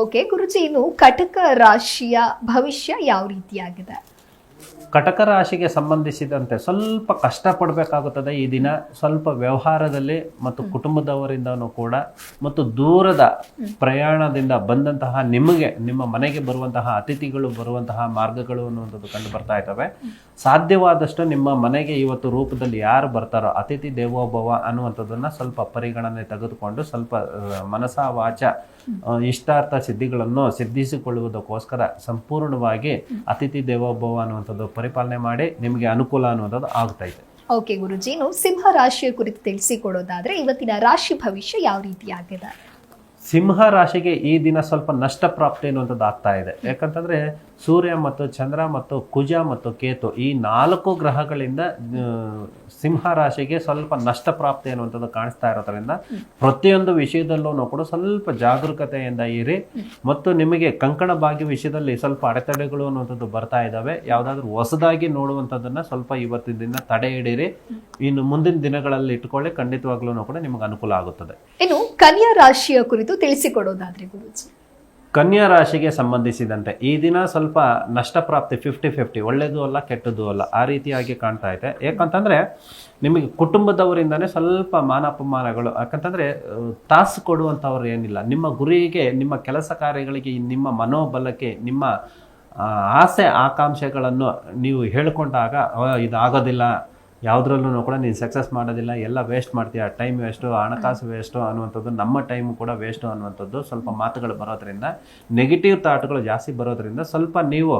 ಓಕೆ, ಗುರುಜಿ, ಇನ್ನು ಕಟಕ ರಾಶಿಯ ಭವಿಷ್ಯ ಯಾವ ರೀತಿಯಾಗಿದೆ? ಕಟಕ ರಾಶಿಗೆ ಸಂಬಂಧಿಸಿದಂತೆ ಸ್ವಲ್ಪ ಕಷ್ಟಪಡಬೇಕಾಗುತ್ತದೆ ಈ ದಿನ. ಸ್ವಲ್ಪ ವ್ಯವಹಾರದಲ್ಲಿ ಮತ್ತು ಕುಟುಂಬದವರಿಂದನೂ ಕೂಡ ಮತ್ತು ದೂರದ ಪ್ರಯಾಣದಿಂದ ಬಂದಂತಹ ನಿಮಗೆ ನಿಮ್ಮ ಮನೆಗೆ ಬರುವಂತಹ ಅತಿಥಿಗಳು ಬರುವಂತಹ ಮಾರ್ಗಗಳು ಅನ್ನುವಂಥದ್ದು ಕಂಡು ಬರ್ತಾ ಇದ್ದಾವೆ. ಸಾಧ್ಯವಾದಷ್ಟು ನಿಮ್ಮ ಮನೆಗೆ ಇವತ್ತು ರೂಪದಲ್ಲಿ ಯಾರು ಬರ್ತಾರೋ ಅತಿಥಿ ದೇವೋಭವ ಅನ್ನುವಂಥದ್ದನ್ನ ಸ್ವಲ್ಪ ಪರಿಗಣನೆ ತೆಗೆದುಕೊಂಡು ಸ್ವಲ್ಪ ಮನಸಾ ವಾಚ ಇಷ್ಟಾರ್ಥ ಸಿದ್ಧಿಗಳನ್ನು ಸಿದ್ಧಿಸಿಕೊಳ್ಳುವುದಕ್ಕೋಸ್ಕರ ಸಂಪೂರ್ಣವಾಗಿ ಅತಿಥಿ ದೇವೋಭವ ಅನ್ನುವಂಥದ್ದು ಪರಿಪಾಲನೆ ಮಾಡಿ ನಿಮಗೆ ಅನುಕೂಲ ಅನ್ನೋದು ಆಗ್ತಾ ಇದೆ. ಓಕೆ ಗುರುಜಿ ನಾವು ಸಿಂಹ ರಾಶಿಯ ಕುರಿತು ತಿಳಿಸಿಕೊಡೋದಾದ್ರೆ ಇವತ್ತಿನ ರಾಶಿ ಭವಿಷ್ಯ ಯಾವ ರೀತಿಯಾಗಿದೆ ಸಿಂಹ ರಾಶಿಗೆ ಈ ದಿನ ಸ್ವಲ್ಪ ನಷ್ಟ ಪ್ರಾಪ್ತಿ ಅನ್ನುವಂಥದ್ದು ಆಗ್ತಾ ಇದೆ. ಯಾಕಂತಂದ್ರೆ ಸೂರ್ಯ ಮತ್ತು ಚಂದ್ರ ಮತ್ತು ಕುಜ ಮತ್ತು ಕೇತು ಈ ನಾಲ್ಕು ಗ್ರಹಗಳಿಂದ ಸಿಂಹ ರಾಶಿಗೆ ಸ್ವಲ್ಪ ನಷ್ಟ ಪ್ರಾಪ್ತಿ ಅನ್ನುವಂಥದ್ದು ಕಾಣಿಸ್ತಾ ಇರೋದ್ರಿಂದ ಪ್ರತಿಯೊಂದು ವಿಷಯದಲ್ಲೂ ಕೂಡ ಸ್ವಲ್ಪ ಜಾಗರೂಕತೆಯಿಂದ ಇರಿ. ಮತ್ತು ನಿಮಗೆ ಕಂಕಣ ಭಾಗ್ಯ ವಿಷಯದಲ್ಲಿ ಸ್ವಲ್ಪ ಅಡೆತಡೆಗಳು ಅನ್ನುವಂಥದ್ದು ಬರ್ತಾ ಇದ್ದಾವೆ ಯಾವುದಾದ್ರೂ ಹೊಸದಾಗಿ ನೋಡುವಂಥದ್ದನ್ನ ಸ್ವಲ್ಪ ಇವತ್ತಿನ ದಿನ ತಡೆ ಹಿಡೀರಿ. ಇನ್ನು ಮುಂದಿನ ದಿನಗಳಲ್ಲಿ ಇಟ್ಕೊಳ್ಳಿ. ಖಂಡಿತವಾಗ್ಲೂ ಕೂಡ ನಿಮಗೆ ಅನುಕೂಲ ಆಗುತ್ತದೆ. ಇನ್ನು ಕನ್ಯಾ ರಾಶಿಯ ಕುರಿತು ತಿಳಿಸಿಕೊಡೋದಾದ್ರೆ ಗುರುಜಿ. ಕನ್ಯಾ ರಾಶಿಗೆ ಸಂಬಂಧಿಸಿದಂತೆ ಈ ದಿನ ಸ್ವಲ್ಪ ನಷ್ಟ ಪ್ರಾಪ್ತಿ ಫಿಫ್ಟಿ ಫಿಫ್ಟಿ ಒಳ್ಳೆಯದು ಅಲ್ಲ ಕೆಟ್ಟದ್ದು ಅಲ್ಲ ಆ ರೀತಿಯಾಗಿ ಕಾಣ್ತಾ ಇದೆ. ಯಾಕಂತಂದ್ರೆ ನಿಮಗೆ ಕುಟುಂಬದವರಿಂದನೇ ಸ್ವಲ್ಪ ಮಾನಪಮಾನಗಳು ಯಾಕಂತಂದ್ರೆ ತಾಸು ಕೊಡುವಂಥವ್ರು ಏನಿಲ್ಲ. ನಿಮ್ಮ ಗುರಿಗೆ ನಿಮ್ಮ ಕೆಲಸ ಕಾರ್ಯಗಳಿಗೆ ನಿಮ್ಮ ಮನೋಬಲಕ್ಕೆ ನಿಮ್ಮ ಆಸೆ ಆಕಾಂಕ್ಷೆಗಳನ್ನು ನೀವು ಹೇಳಿಕೊಂಡಾಗ "ಅವ, ಇದು ಆಗೋದಿಲ್ಲ ಯಾವುದ್ರಲ್ಲೂ ಕೂಡ ನೀನು ಸಕ್ಸಸ್ ಮಾಡೋದಿಲ್ಲ ಎಲ್ಲ ವೇಸ್ಟ್ ಮಾಡ್ತೀಯ. ಟೈಮ್ ವೇಸ್ಟು ಹಣಕಾಸು ವೇಸ್ಟು ಅನ್ನುವಂಥದ್ದು ನಮ್ಮ ಟೈಮು ಕೂಡ ವೇಸ್ಟು ಅನ್ನುವಂಥದ್ದು ಸ್ವಲ್ಪ ಮಾತುಗಳು ಬರೋದ್ರಿಂದ ನೆಗೆಟಿವ್ ಥಾಟ್ಗಳು ಜಾಸ್ತಿ ಬರೋದ್ರಿಂದ ಸ್ವಲ್ಪ ನೀವು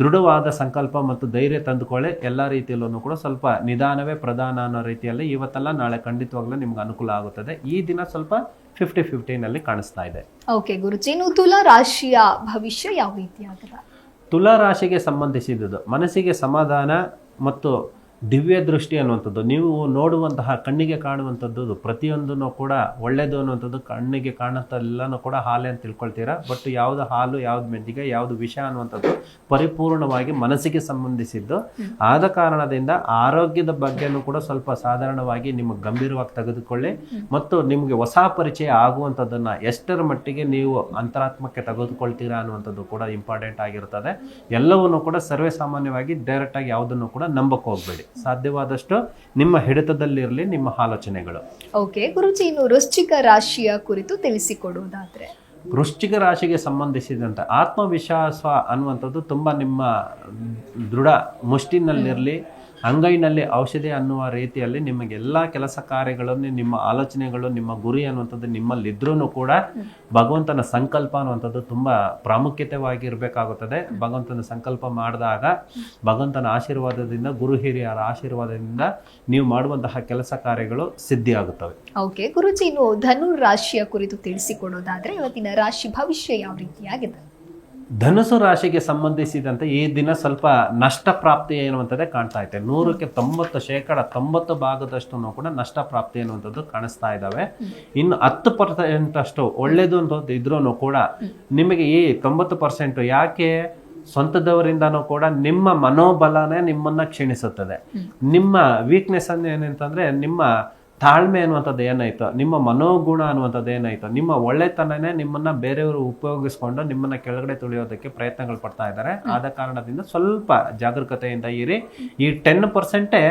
ದೃಢವಾದ ಸಂಕಲ್ಪ ಮತ್ತು ಧೈರ್ಯ ತಂದುಕೊಳ್ಳಿ. ಎಲ್ಲ ರೀತಿಯಲ್ಲೂ ಕೂಡ ಸ್ವಲ್ಪ ನಿಧಾನವೇ ಪ್ರಧಾನ ಅನ್ನೋ ರೀತಿಯಲ್ಲಿ ಇವತ್ತೆಲ್ಲ ನಾಳೆ ಖಂಡಿತವಾಗ್ಲೂ ನಿಮ್ಗೆ ಅನುಕೂಲ ಆಗುತ್ತದೆ. ಈ ದಿನ ಸ್ವಲ್ಪ ಫಿಫ್ಟಿ ಫಿಫ್ಟಿನಲ್ಲಿ ಕಾಣಿಸ್ತಾ ಇದೆ. ಓಕೆ ಗುರುಜಿ ನೀವು ತುಲಾ ರಾಶಿಯ ಭವಿಷ್ಯ ಯಾವ ರೀತಿಯಾಗಿದೆ ತುಲಾ ರಾಶಿಗೆ ಸಂಬಂಧಿಸಿದುದು ಮನಸ್ಸಿಗೆ ಸಮಾಧಾನ ಮತ್ತು ದಿವ್ಯ ದೃಷ್ಟಿ ಅನ್ನುವಂಥದ್ದು. ನೀವು ನೋಡುವಂತಹ, ಕಣ್ಣಿಗೆ ಕಾಣುವಂಥದ್ದು ಪ್ರತಿಯೊಂದೂ ಕೂಡ ಒಳ್ಳೆಯದು ಅನ್ನುವಂಥದ್ದು ಕಣ್ಣಿಗೆ ಕಾಣುವಂಥದ್ದೆಲ್ಲನೂ ಕೂಡ ಹಾಲೆ ಅಂತ ತಿಳ್ಕೊಳ್ತೀರಾ? ಬಟ್ ಯಾವುದು ಹಾಲು, ಯಾವ್ದು ಮೆದ್ದಿಗೆ ಯಾವುದು ವಿಷ ಅನ್ನುವಂಥದ್ದು ಪರಿಪೂರ್ಣವಾಗಿ ಮನಸ್ಸಿಗೆ ಸಂಬಂಧಿಸಿದ್ದು. ಆದ ಕಾರಣದಿಂದ ಆರೋಗ್ಯದ ಬಗ್ಗೆನೂ ಕೂಡ ಸ್ವಲ್ಪ ಸಾಧಾರಣವಾಗಿ ನಿಮ್ಮ ಗಂಭೀರವಾಗಿ ತೆಗೆದುಕೊಳ್ಳಿ. ಮತ್ತು ನಿಮಗೆ ಹೊಸ ಪರಿಚಯ ಆಗುವಂಥದ್ದನ್ನು ಎಷ್ಟರ ಮಟ್ಟಿಗೆ ನೀವು ಅಂತರಾತ್ಮಕ್ಕೆ ತೆಗೆದುಕೊಳ್ತೀರಾ ಅನ್ನುವಂಥದ್ದು ಕೂಡ ಇಂಪಾರ್ಟೆಂಟ್ ಆಗಿರುತ್ತದೆ ಎಲ್ಲವನ್ನು ಕೂಡ ಸರ್ವೇ ಸಾಮಾನ್ಯವಾಗಿ ಡೈರೆಕ್ಟ್ ಆಗಿ ಯಾವುದನ್ನು ಕೂಡ ನಂಬಕ್ಕೆ ಹೋಗ್ಬೇಡಿ. ಸಾಧ್ಯವಾದಷ್ಟು ನಿಮ್ಮ ಹಿಡಿತದಲ್ಲಿರಲಿ ನಿಮ್ಮ ಆಲೋಚನೆಗಳು. ಓಕೆ ಗುರುಜಿ ಇನ್ನು ವೃಶ್ಚಿಕ ರಾಶಿಯ ಕುರಿತು ತಿಳಿಸಿಕೊಡುವುದಾದ್ರೆ. ವೃಶ್ಚಿಕ ರಾಶಿಗೆ ಸಂಬಂಧಿಸಿದಂತೆ ಆತ್ಮವಿಶ್ವಾಸ ಅನ್ನುವಂಥದ್ದು ತುಂಬ ನಿಮ್ಮ ದೃಢ ಮುಷ್ಟಿನಲ್ಲಿರಲಿ ಅಂಗೈನಲ್ಲಿ ಔಷಧಿ ಅನ್ನುವ ರೀತಿಯಲ್ಲಿ ನಿಮಗೆ ಎಲ್ಲ ಕೆಲಸ ಕಾರ್ಯಗಳನ್ನು, ನಿಮ್ಮ ಆಲೋಚನೆಗಳು, ನಿಮ್ಮ ಗುರಿ ಅನ್ನುವಂಥದ್ದು ನಿಮ್ಮಲ್ಲಿದ್ರೂ ಕೂಡ ಭಗವಂತನ ಸಂಕಲ್ಪ ಅನ್ನುವಂಥದ್ದು ತುಂಬ ಪ್ರಾಮುಖ್ಯತೆವಾಗಿರಬೇಕಾಗುತ್ತದೆ. ಭಗವಂತನ ಸಂಕಲ್ಪ ಮಾಡಿದಾಗ ಭಗವಂತನ ಆಶೀರ್ವಾದದಿಂದ, ಗುರು ಹಿರಿಯರ ಆಶೀರ್ವಾದದಿಂದ ನೀವು ಮಾಡುವಂತಹ ಕೆಲಸ ಕಾರ್ಯಗಳು ಸಿದ್ಧಿಯಾಗುತ್ತವೆ. ಓಕೆ ಗುರುಜಿ, ಇನ್ನು ಧನು ರಾಶಿಯ ಕುರಿತು ತಿಳಿಸಿಕೊಡೋದಾದ್ರೆ ಇವತ್ತಿನ ರಾಶಿ ಭವಿಷ್ಯ ಯಾವ ರೀತಿಯಾಗಿದೆ? ಧನುಸು ರಾಶಿಗೆ ಸಂಬಂಧಿಸಿದಂತೆ ಈ ದಿನ ಸ್ವಲ್ಪ ನಷ್ಟ ಪ್ರಾಪ್ತಿ ಎನ್ನುವಂಥದ್ದೇ ಕಾಣ್ತಾ ಇದೆ. ನೂರಕ್ಕೆ ತೊಂಬತ್ತು ಶೇಕಡ ತೊಂಬತ್ತು ಭಾಗದಷ್ಟು ಕೂಡ ನಷ್ಟ ಪ್ರಾಪ್ತಿ ಅನ್ನುವಂಥದ್ದು ಕಾಣಿಸ್ತಾ ಇದ್ದಾವೆ ಇನ್ನು ಹತ್ತು ಪರ್ಸೆಂಟ್ ಅಷ್ಟು ಒಳ್ಳೇದು ಅಂತ ಇದ್ರೂ ಕೂಡ ನಿಮಗೆ ಈ ತೊಂಬತ್ತು ಪರ್ಸೆಂಟ್ ಯಾಕೆ ಸ್ವಂತದವರಿಂದನೂ ಕೂಡ ನಿಮ್ಮ ಮನೋಬಲನೇ ನಿಮ್ಮನ್ನ ಕ್ಷೀಣಿಸುತ್ತದೆ. ನಿಮ್ಮ ವೀಕ್ನೆಸ್ ಅನ್ನ ಏನಂತಂದ್ರೆ ನಿಮ್ಮ ತಾಳ್ಮೆ ಅನ್ನುವಂಥದ್ದು ಏನಾಯ್ತು? ನಿಮ್ಮ ಮನೋಗುಣ ಅನ್ನುವಂಥದ್ದು ಏನಾಯ್ತು? ನಿಮ್ಮ ಒಳ್ಳೆತನನೇ ನಿಮ್ಮನ್ನ ಬೇರೆಯವರು ಉಪಯೋಗಿಸ್ಕೊಂಡು ನಿಮ್ಮನ್ನ ಕೆಳಗಡೆ ತುಳಿಯೋದಕ್ಕೆ ಪ್ರಯತ್ನಗಳು ಪಡ್ತಾ ಇದ್ದಾರೆ. ಆದ ಕಾರಣದಿಂದ ಸ್ವಲ್ಪ ಜಾಗರೂಕತೆಯಿಂದ ಇರಿ. ಈ ಟೆನ್ ಪರ್ಸೆಂಟೇ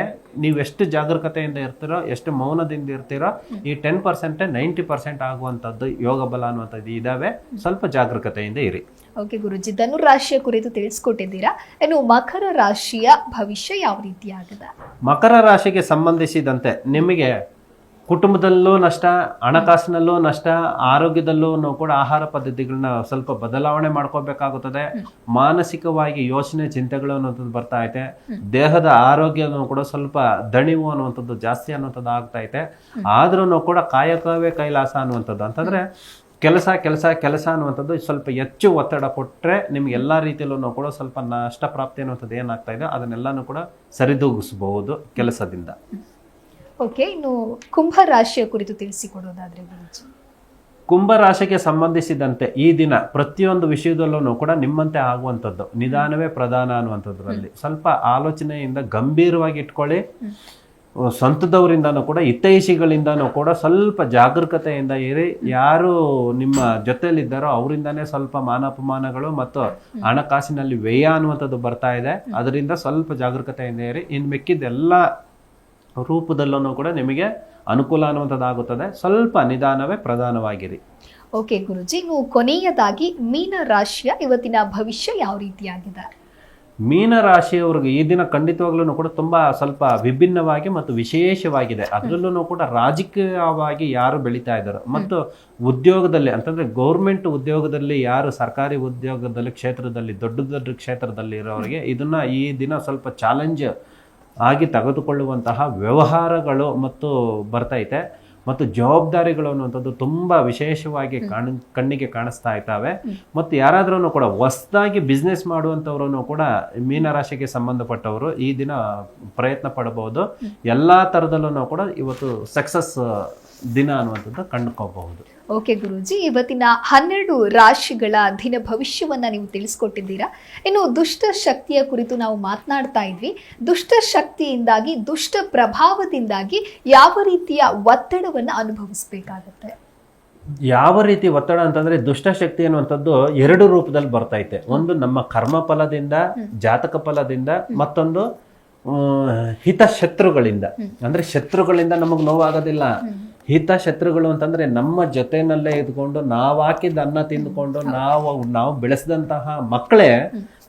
ನೀವು ಎಷ್ಟು ಜಾಗರೂಕತೆಯಿಂದ ಇರ್ತೀರೋ ಎಷ್ಟು ಮೌನದಿಂದ ಇರ್ತೀರೋ ಈ ಟೆನ್ ಪರ್ಸೆಂಟೇ ನೈಂಟಿ ಪರ್ಸೆಂಟ್ ಆಗುವಂಥದ್ದು ಯೋಗ ಬಲ ಅನ್ನುವಂಥದ್ದು ಇದಾವೆ. ಸ್ವಲ್ಪ ಜಾಗರೂಕತೆಯಿಂದ ಇರಿ. ಓಕೆ ಗುರುಜಿ ಧನು ರಾಶಿಯ ಕುರಿತು ತಿಳಿಸ್ಕೊಟ್ಟಿದ್ದೀರಾ? ಇನ್ನು ಮಕರ ರಾಶಿಯ ಭವಿಷ್ಯ ಯಾವ ರೀತಿ ಆಗಿದೆ? ಮಕರ ರಾಶಿಗೆ ಸಂಬಂಧಿಸಿದಂತೆ ನಿಮಗೆ ಕುಟುಂಬದಲ್ಲೂ ನಷ್ಟ, ಹಣಕಾಸಿನಲ್ಲೂ ನಷ್ಟ, ಆರೋಗ್ಯದಲ್ಲೂ ಕೂಡ ಆಹಾರ ಪದ್ಧತಿಗಳನ್ನ ಸ್ವಲ್ಪ ಬದಲಾವಣೆ ಮಾಡ್ಕೋಬೇಕಾಗುತ್ತದೆ. ಮಾನಸಿಕವಾಗಿ ಯೋಚನೆ, ಚಿಂತೆಗಳು ಅನ್ನುವಂಥದ್ದು ಬರ್ತಾ ಐತೆ. ದೇಹದ ಆರೋಗ್ಯನೂ ಕೂಡ ಸ್ವಲ್ಪ ದಣಿವು ಅನ್ನುವಂಥದ್ದು ಜಾಸ್ತಿ ಅನ್ನುವಂಥದ್ದು ಆಗ್ತಾ ಐತೆ. ಆದ್ರೂ ಕೂಡ ಕಾಯಕವೇ ಕೈಲಾಸ ಅನ್ನುವಂಥದ್ದು. ಅಂತಂದ್ರೆ ಕೆಲಸ ಕೆಲಸ ಕೆಲಸ ಅನ್ನುವಂಥದ್ದು ಸ್ವಲ್ಪ ಹೆಚ್ಚು ಒತ್ತಡ ಕೊಟ್ಟರೆ ನಿಮ್ಗೆ ಎಲ್ಲ ರೀತಿಯಲ್ಲೂ ಕೂಡ ಸ್ವಲ್ಪ ನಷ್ಟ ಪ್ರಾಪ್ತಿ ಅನ್ನುವಂಥದ್ದು ಏನಾಗ್ತಾ ಇದೆ, ಅದನ್ನೆಲ್ಲನೂ ಕೂಡ ಸರಿದೂಗಿಸಬಹುದು ಕೆಲಸದಿಂದ. ಓಕೆ ಇನ್ನು ಕುಂಭ ರಾಶಿಯ ಕುರಿತು ತಿಳಿಸಿಕೊಡೋದಾದ್ರೆ ಗುರುಜಿ. ಕುಂಭ ರಾಶಿಗೆ ಸಂಬಂಧಿಸಿದಂತೆ ಈ ದಿನ ಪ್ರತಿಯೊಂದು ವಿಷಯದಲ್ಲೂ ಕೂಡ ನಿಮ್ಮಂತೆ ಆಗುವಂಥದ್ದು ನಿಧಾನವೇ ಪ್ರಧಾನ ಅನ್ನುವಂಥದ್ರಲ್ಲಿ. ಸ್ವಲ್ಪ ಆಲೋಚನೆಯಿಂದ ಗಂಭೀರವಾಗಿ ಇಟ್ಕೊಳ್ಳಿ. ಸ್ವಂತದವರಿಂದನೂ ಕೂಡ ಹಿತೈಷಿಗಳಿಂದನೂ ಕೂಡ ಸ್ವಲ್ಪ ಜಾಗರೂಕತೆಯಿಂದ ಇರಿ. ಯಾರು ನಿಮ್ಮ ಜೊತೆಯಲ್ಲಿದ್ದಾರೋ ಅವರಿಂದನೇ ಸ್ವಲ್ಪ ಮಾನಾಪಮಾನಗಳು ಮತ್ತು ಹಣಕಾಸಿನಲ್ಲಿ ವ್ಯಯ ಅನ್ನುವಂಥದ್ದು ಬರ್ತಾ ಇದೆ. ಅದರಿಂದ ಸ್ವಲ್ಪ ಜಾಗರೂಕತೆಯಿಂದ ಇರಿ. ಇನ್ನು ಮಿಕ್ಕಿದ್ದೆಲ್ಲ ರೂಪದಲ್ಲೂ ಕೂಡ ನಿಮಗೆ ಅನುಕೂಲ ಅನ್ನುವಂಥದ್ದಾಗುತ್ತದೆ. ಸ್ವಲ್ಪ ನಿಧಾನವೇ ಪ್ರಧಾನವಾಗಿರಿ. ಓಕೆ ಗುರುಜಿ ನೀವು ಕೊನೆಯದಾಗಿ ಮೀನ ರಾಶಿಯ ಇವತ್ತಿನ ಭವಿಷ್ಯ ಯಾವ ರೀತಿಯಾಗಿದೆ? ಮೀನ ರಾಶಿಯವರಿಗೆ ಈ ದಿನ ಖಂಡಿತವಾಗ್ಲೂ ಕೂಡ ತುಂಬಾ ಸ್ವಲ್ಪ ವಿಭಿನ್ನವಾಗಿ ಮತ್ತು ವಿಶೇಷವಾಗಿದೆ. ಅದರಲ್ಲೂ ಕೂಡ ರಾಜಕೀಯವಾಗಿ ಯಾರು ಬೆಳೀತಾ ಇದ್ದಾರೆ. ಮತ್ತು ಉದ್ಯೋಗದಲ್ಲಿ ಅಂತಂದ್ರೆ ಗೌರ್ಮೆಂಟ್ ಉದ್ಯೋಗದಲ್ಲಿ ಯಾರು ಸರ್ಕಾರಿ ಉದ್ಯೋಗದಲ್ಲಿ ಕ್ಷೇತ್ರದಲ್ಲಿ ದೊಡ್ಡ ದೊಡ್ಡ ಕ್ಷೇತ್ರದಲ್ಲಿ ಇರೋರಿಗೆ ಇದನ್ನ ಈ ದಿನ ಸ್ವಲ್ಪ ಚಾಲೆಂಜ್ ಆಗಿ ತೆಗೆದುಕೊಳ್ಳುವಂತಹ ವ್ಯವಹಾರಗಳು ಮತ್ತು ಬರ್ತೈತೆ ಮತ್ತು ಜವಾಬ್ದಾರಿಗಳು ಅನ್ನುವಂಥದ್ದು ತುಂಬ ವಿಶೇಷವಾಗಿ ಕಾಣ ಕಣ್ಣಿಗೆ ಕಾಣಿಸ್ತಾ ಇದ್ದಾವೆ. ಮತ್ತು ಯಾರಾದ್ರೂ ಕೂಡ ಹೊಸದಾಗಿ ಬಿಸ್ನೆಸ್ ಮಾಡುವಂಥವ್ರೂ ಕೂಡ ಮೀನರಾಶಿಗೆ ಸಂಬಂಧಪಟ್ಟವರು ಈ ದಿನ ಪ್ರಯತ್ನ ಪಡಬಹುದು. ಎಲ್ಲ ಥರದಲ್ಲೂ ಕೂಡ ಇವತ್ತು ಸಕ್ಸಸ್ ದಿನ ಅನ್ನುವಂಥದ್ದು ಕಂಡುಕೋಬಹುದು ಓಕೆ ಗುರುಜಿ ಇವತ್ತಿನ ಹನ್ನೆರಡು ರಾಶಿಗಳ ದಿನ ಭವಿಷ್ಯವನ್ನ ನೀವು ತಿಳಿಸ್ಕೊಟ್ಟಿದ್ದೀರಾ? ಇನ್ನು ದುಷ್ಟ ಶಕ್ತಿಯ ಕುರಿತು ನಾವು ಮಾತನಾಡ್ತಾ ಇದ್ವಿ. ದುಷ್ಟ ಶಕ್ತಿಯಿಂದಾಗಿ ದುಷ್ಟ ಪ್ರಭಾವದಿಂದಾಗಿ ಯಾವ ರೀತಿಯ ಒತ್ತಡವನ್ನು ಅನುಭವಿಸಬೇಕಾಗತ್ತೆ? ಯಾವ ರೀತಿ ಒತ್ತಡ ಅಂತಂದ್ರೆ ದುಷ್ಟಶಕ್ತಿ ಅನ್ನುವಂಥದ್ದು ಎರಡು ರೂಪದಲ್ಲಿ ಬರ್ತೈತೆ ಒಂದು ನಮ್ಮ ಕರ್ಮ ಫಲದಿಂದ ಜಾತಕ ಫಲದಿಂದ ಮತ್ತೊಂದು ಹಿತ ಶತ್ರುಗಳಿಂದ ಅಂದ್ರೆ ಶತ್ರುಗಳಿಂದ ನಮಗ್ ನೋವಾಗೋದಿಲ್ಲ. ಹಿತ ಶತ್ರುಗಳು ಅಂತಂದರೆ ನಮ್ಮ ಜೊತೆನಲ್ಲೇ ಇದ್ಕೊಂಡು ನಾವು ಹಾಕಿದ ಅನ್ನ ತಿಂದುಕೊಂಡು ನಾವು ನಾವು ಬೆಳೆಸಿದಂತಹ ಮಕ್ಕಳೇ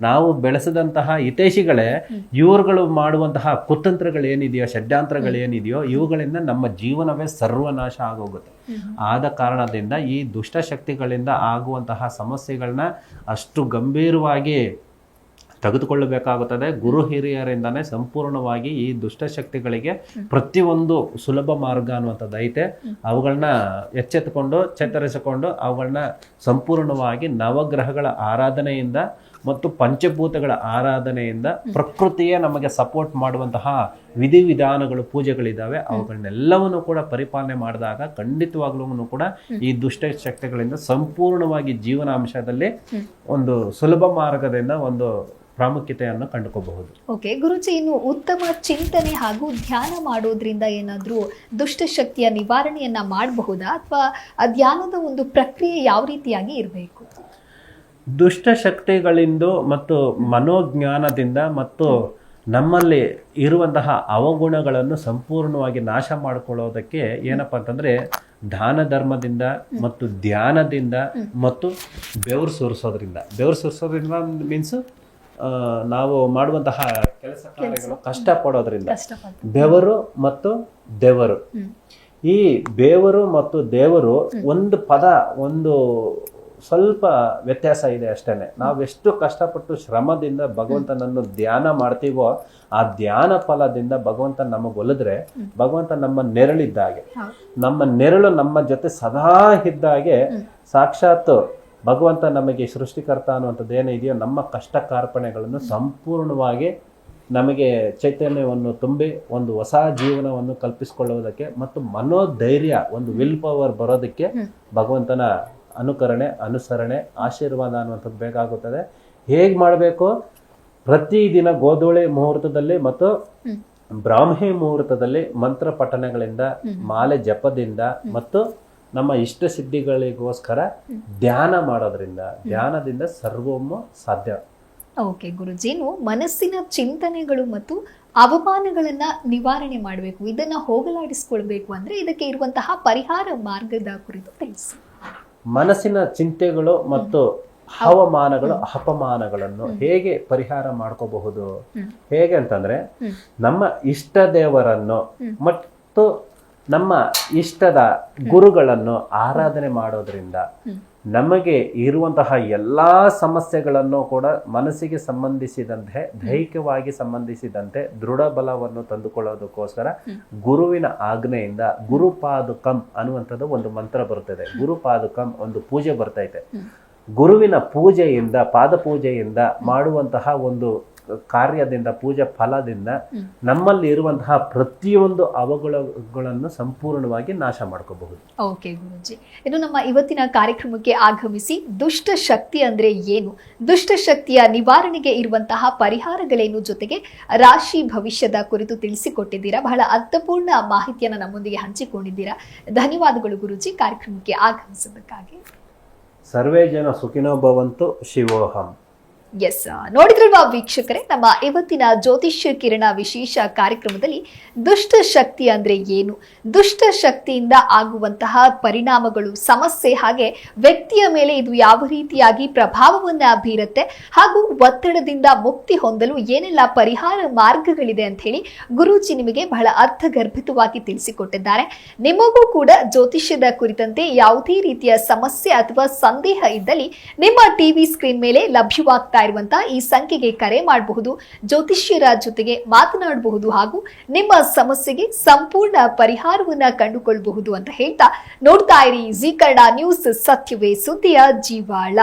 ನಾವು ಬೆಳೆಸಿದಂತಹ ಹಿತೈಷಿಗಳೇ ಇವ್ರುಗಳು ಮಾಡುವಂತಹ ಕುತಂತ್ರಗಳೇನಿದೆಯೋ ಏನಿದೆಯೋ ಷಡ್ಯಂತ್ರಗಳು ಏನಿದೆಯೋ ಇವುಗಳಿಂದ ನಮ್ಮ ಜೀವನವೇ ಸರ್ವನಾಶ ಆಗೋಗುತ್ತೆ. ಆದ ಕಾರಣದಿಂದ ಈ ದುಷ್ಟಶಕ್ತಿಗಳಿಂದ ಆಗುವಂತಹ ಸಮಸ್ಯೆಗಳನ್ನ ಅಷ್ಟು ಗಂಭೀರವಾಗಿ ತೆಗೆದುಕೊಳ್ಳಬೇಕಾಗುತ್ತದೆ. ಗುರು ಹಿರಿಯರಿಂದನೇ ಸಂಪೂರ್ಣವಾಗಿ ಈ ದುಷ್ಟಶಕ್ತಿಗಳಿಗೆ ಪ್ರತಿಯೊಂದು ಸುಲಭ ಮಾರ್ಗ ಅನ್ನುವಂಥದ್ದು ಐತೆ. ಅವುಗಳನ್ನ ಎಚ್ಚೆತ್ತುಕೊಂಡು, ಚೇತರಿಸಿಕೊಂಡು ಅವುಗಳನ್ನ ಸಂಪೂರ್ಣವಾಗಿ ನವಗ್ರಹಗಳ ಆರಾಧನೆಯಿಂದ ಮತ್ತು ಪಂಚಭೂತಗಳ ಆರಾಧನೆಯಿಂದ ಪ್ರಕೃತಿಯೇ ನಮಗೆ ಸಪೋರ್ಟ್ ಮಾಡುವಂತಹ ವಿಧಿವಿಧಾನಗಳು, ಪೂಜೆಗಳಿದ್ದಾವೆ. ಅವುಗಳನ್ನೆಲ್ಲವನ್ನು ಕೂಡ ಪರಿಪಾಲನೆ ಮಾಡಿದಾಗ ಖಂಡಿತವಾಗ್ಲೂ ಕೂಡ ಈ ದುಷ್ಟ ಶಕ್ತಿಗಳಿಂದ ಸಂಪೂರ್ಣವಾಗಿ ಜೀವನಾಂಶದಲ್ಲಿ ಒಂದು ಸುಲಭ ಮಾರ್ಗದಿಂದ ಒಂದು ಪ್ರಾಮುಖ್ಯತೆಯನ್ನು ಕಂಡುಕೋಬಹುದು. ಓಕೆ ಗುರುಜಿ ಇನ್ನು ಉತ್ತಮ ಚಿಂತನೆ ಹಾಗೂ ಧ್ಯಾನ ಮಾಡೋದ್ರಿಂದ ಏನಾದರೂ ದುಷ್ಟಶಕ್ತಿಯ ನಿವಾರಣೆಯನ್ನ ಮಾಡಬಹುದಾ? ಅಥವಾ ಆ ಧ್ಯಾನದ ಒಂದು ಪ್ರಕ್ರಿಯೆ ಯಾವ ರೀತಿಯಾಗಿ ಇರಬೇಕು? ದುಷ್ಟ ಶಕ್ತಿಗಳಿಂದ ಮತ್ತು ಮನೋಜ್ಞಾನದಿಂದ ಮತ್ತು ನಮ್ಮಲ್ಲಿ ಇರುವಂತಹ ಅವಗುಣಗಳನ್ನು ಸಂಪೂರ್ಣವಾಗಿ ನಾಶ ಮಾಡಿಕೊಳ್ಳೋದಕ್ಕೆ ಏನಪ್ಪಾ ಅಂತಂದ್ರೆ ದಾನ ಧರ್ಮದಿಂದ ಮತ್ತು ಧ್ಯಾನದಿಂದ ಮತ್ತು ಬೆವರು ಸುರಿಸೋದ್ರಿಂದ. ಬೆವರು ಸುರಿಸೋದ್ರಿಂದ ಮೀನ್ಸ್ ನಾವು ಮಾಡುವಂತಹ ಕೆಲಸ ಕಾರ್ಯಗಳು ಕಷ್ಟ ಪಡೋದ್ರಿಂದ. ಬೆವರು ಮತ್ತು ದೇವರು. ಈ ಬೇವರು ಮತ್ತು ದೇವರು ಒಂದು ಪದ ಒಂದು ಸ್ವಲ್ಪ ವ್ಯತ್ಯಾಸ ಇದೆ ಅಷ್ಟೇನೆ. ನಾವೆಷ್ಟು ಕಷ್ಟಪಟ್ಟು ಶ್ರಮದಿಂದ ಭಗವಂತನನ್ನು ಧ್ಯಾನ ಮಾಡ್ತೀವೋ ಆ ಧ್ಯಾನ ಫಲದಿಂದ ಭಗವಂತ ನಮಗೆ ಒಲಿದ್ರೆ ಭಗವಂತ ನಮ್ಮ ನೆರಳಿದ್ದಾಗೆ. ನಮ್ಮ ನೆರಳು ನಮ್ಮ ಜೊತೆ ಸದಾ ಇದ್ದಾಗೆ ಸಾಕ್ಷಾತ್ ಭಗವಂತ ನಮಗೆ ಸೃಷ್ಟಿಕರ್ತ ಅನ್ನುವಂಥದ್ದು ಏನಿದೆಯೋ ನಮ್ಮ ಕಷ್ಟ ಕಾರ್ಪಣೆಗಳನ್ನು ಸಂಪೂರ್ಣವಾಗಿ ನಮಗೆ ಚೈತನ್ಯವನ್ನು ತುಂಬಿ ಒಂದು ಹೊಸ ಜೀವನವನ್ನು ಕಲ್ಪಿಸಿಕೊಳ್ಳುವುದಕ್ಕೆ ಮತ್ತು ಮನೋಧೈರ್ಯ ಒಂದು ವಿಲ್ ಪವರ್ ಬರೋದಕ್ಕೆ ಭಗವಂತನ ಅನುಕರಣೆ ಅನುಸರಣೆ ಆಶೀರ್ವಾದ ಅನ್ನುವಂಥದ್ದು ಬೇಕಾಗುತ್ತದೆ. ಹೇಗೆ ಮಾಡಬೇಕು? ಪ್ರತಿದಿನ ಗೋಧೂಳಿ ಮುಹೂರ್ತದಲ್ಲಿ ಮತ್ತು ಬ್ರಾಹ್ಮಿ ಮುಹೂರ್ತದಲ್ಲಿ ಮಂತ್ರ ಪಠಣಗಳಿಂದ ಮಾಲೆ ಜಪದಿಂದ ಮತ್ತು ನಮ್ಮ ಇಷ್ಟ ಸಿದ್ಧಿಗಳಿಗೋಸ್ಕರ ಧ್ಯಾನ ಮಾಡೋದ್ರಿಂದ ಧ್ಯಾನದಿಂದ ಸರ್ವೋಮ್ಮ ಸಾಧ್ಯ. ಓಕೆ ಗುರುಜಿ ನೀವು ಮನಸ್ಸಿನ ಚಿಂತನೆಗಳು ಮತ್ತು ಅವಮಾನಗಳನ್ನ ನಿವಾರಣೆ ಮಾಡಬೇಕು ಇದನ್ನ ಹೋಗಲಾಡಿಸ್ಕೊಳ್ಬೇಕು ಅಂದ್ರೆ ಇದಕ್ಕೆ ಇರುವಂತಹ ಪರಿಹಾರ ಮಾರ್ಗದ ಕುರಿತು ತಿಳಿಸಿ. ಮನಸ್ಸಿನ ಚಿಂತೆಗಳು ಮತ್ತು ಹವಮಾನಗಳು ಅಪಮಾನಗಳನ್ನು ಹೇಗೆ ಪರಿಹಾರ ಮಾಡ್ಕೋಬಹುದು? ಹೇಗೆ ಅಂತಂದ್ರೆ ನಮ್ಮ ಇಷ್ಟ ದೇವರನ್ನು ಮತ್ತು ನಮ್ಮ ಇಷ್ಟದ ಗುರುಗಳನ್ನು ಆರಾಧನೆ ಮಾಡೋದ್ರಿಂದ ನಮಗೆ ಇರುವಂತಹ ಎಲ್ಲ ಸಮಸ್ಯೆಗಳನ್ನು ಕೂಡ ಮನಸ್ಸಿಗೆ ಸಂಬಂಧಿಸಿದಂತೆ ದೈಹಿಕವಾಗಿ ಸಂಬಂಧಿಸಿದಂತೆ ದೃಢ ಬಲವನ್ನು ತಂದುಕೊಳ್ಳೋದಕ್ಕೋಸ್ಕರ ಗುರುವಿನ ಆಜ್ಞೆಯಿಂದ ಗುರುಪಾದುಕಂ ಅನ್ನುವಂಥದ್ದು ಒಂದು ಮಂತ್ರ ಬರುತ್ತದೆ. ಗುರುಪಾದುಕಂ ಒಂದು ಪೂಜೆ ಬರ್ತೈತೆ ಗುರುವಿನ ಪೂಜೆಯಿಂದ ಪಾದ ಪೂಜೆಯಿಂದ ಮಾಡುವಂತಹ ಒಂದು ಕಾರ್ಯದಿಂದ ಪೂಜಾ ಫಲದಿಂದ ನಮ್ಮಲ್ಲಿ ಇರುವಂತಹ ಪ್ರತಿಯೊಂದು ಅವಗುಣಗಳನ್ನು ಸಂಪೂರ್ಣವಾಗಿ ನಾಶ ಮಾಡ್ಕೋಬಹುದು. ಓಕೆ ಗುರುಜಿ. ಇನ್ನು ನಮ್ಮ ಇವತ್ತಿನ ಕಾರ್ಯಕ್ರಮಕ್ಕೆ ಆಗಮಿಸಿ ದುಷ್ಟ ಶಕ್ತಿ ಅಂದ್ರೆ ಏನು? ದುಷ್ಟ ಶಕ್ತಿಯ ನಿವಾರಣೆಗೆ ಇರುವಂತಹ ಪರಿಹಾರಗಳೇನು ಜೊತೆಗೆ ರಾಶಿ ಭವಿಷ್ಯದ ಕುರಿತು ತಿಳಿಸಿಕೊಟ್ಟಿದ್ದೀರಾ? ಬಹಳ ಅರ್ಥಪೂರ್ಣ ಮಾಹಿತಿಯನ್ನು ನಮ್ಮೊಂದಿಗೆ ಹಂಚಿಕೊಂಡಿದ್ದೀರಾ? ಧನ್ಯವಾದಗಳು ಗುರುಜಿ ಕಾರ್ಯಕ್ರಮಕ್ಕೆ ಆಗಮಿಸಿದ್ದಕ್ಕಾಗಿ ಸರ್ವೇ ಜನ ಸುಖಿನೋ ಭವಂತು ಶಿವೋಹಂ. ಎಸ್ ನೋಡಿದ್ರಲ್ವಾ ವೀಕ್ಷಕರೇ, ನಮ್ಮ ಇವತ್ತಿನ ಜ್ಯೋತಿಷ್ಯ ಕಿರಣ ವಿಶೇಷ ಕಾರ್ಯಕ್ರಮದಲ್ಲಿ ದುಷ್ಟ ಶಕ್ತಿ ಅಂದ್ರೆ ಏನು? ದುಷ್ಟ ಶಕ್ತಿಯಿಂದ ಆಗುವಂತಹ ಪರಿಣಾಮಗಳು, ಸಮಸ್ಯೆ ಹಾಗೆ ವ್ಯಕ್ತಿಯ ಮೇಲೆ ಇದು ಯಾವ ರೀತಿಯಾಗಿ ಪ್ರಭಾವವನ್ನ ಬೀರುತ್ತೆ? ಹಾಗೂ ಒತ್ತಡದಿಂದ ಮುಕ್ತಿ ಹೊಂದಲು ಏನೆಲ್ಲ ಪರಿಹಾರ ಮಾರ್ಗಗಳಿದೆ ಅಂತ ಹೇಳಿ ಗುರೂಜಿ ನಿಮಗೆ ಬಹಳ ಅರ್ಥಗರ್ಭಿತವಾಗಿ ತಿಳಿಸಿಕೊಟ್ಟಿದ್ದಾರೆ. ನಿಮಗೂ ಕೂಡ ಜ್ಯೋತಿಷ್ಯದ ಕುರಿತಂತೆ ಯಾವುದೇ ರೀತಿಯ ಸಮಸ್ಯೆ ಅಥವಾ ಸಂದೇಹ ಇದ್ದಲ್ಲಿ ನಿಮ್ಮ ಟಿವಿ ಸ್ಕ್ರೀನ್ ಮೇಲೆ ಲಭ್ಯವಾಗ್ತಾ ಇರುವಂತಹ ಈ ಸಂಖ್ಯೆಗೆ ಕರೆ ಮಾಡಬಹುದು, ಜ್ಯೋತಿಷ್ಯರ ಜೊತೆಗೆ ಮಾತನಾಡಬಹುದು ಹಾಗೂ ನಿಮ್ಮ ಸಮಸ್ಯೆಗೆ ಸಂಪೂರ್ಣ ಪರಿಹಾರವನ್ನ ಕಂಡುಕೊಳ್ಳಬಹುದು ಅಂತ ಹೇಳ್ತಾ ನೋಡ್ತಾ ಇರಿ. ಜಿ ಕನ್ನಡ ನ್ಯೂಸ್ ಸತ್ಯವೇ ಸುದ್ದಿಯ ಜೀವಾಳ.